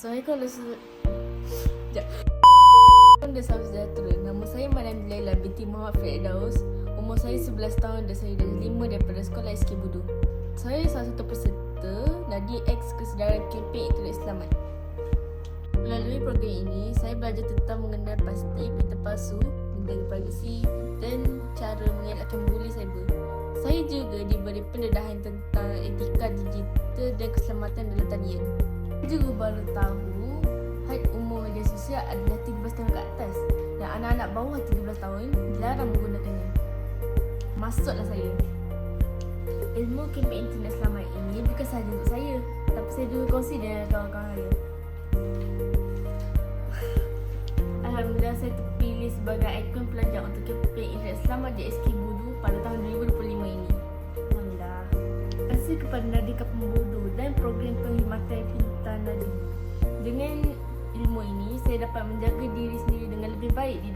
Assalamualaikum warahmatullahi Sekejap. Anda salam sejahtera. Nama saya Madam Laila binti Muhammad Firdaus. Umur saya 11 tahun dan saya dari 5 daripada sekolah SK Budu. Saya salah satu peserta Nadi X Kesedaran Kempen Internet Selamat. Melalui program ini, saya belajar tentang mengenal pasti berita palsu, menjaga privasi dan cara mengelakkan buli cyber. Saya juga diberi pendedahan tentang etika digital dan keselamatan dalam talian. Juga baru tahu had umur media sosial adalah 13 tahun ke atas dan anak-anak bawah 13 tahun dilarang menggunakannya. Masuklah saya. Ilmu kempen internet selamat ini bukan sahaja untuk saya, tapi saya juga kongsi dengan kawan-kawan saya. Alhamdulillah saya terpilih sebagai ikon pelajar untuk kempen internet selamat di SK Budu pada tahun 2025 ini. Alhamdulillah. Terima kasih kepada Nadika Pembudu dan program. Dengan ilmu ini, saya dapat menjaga diri sendiri dengan lebih baik di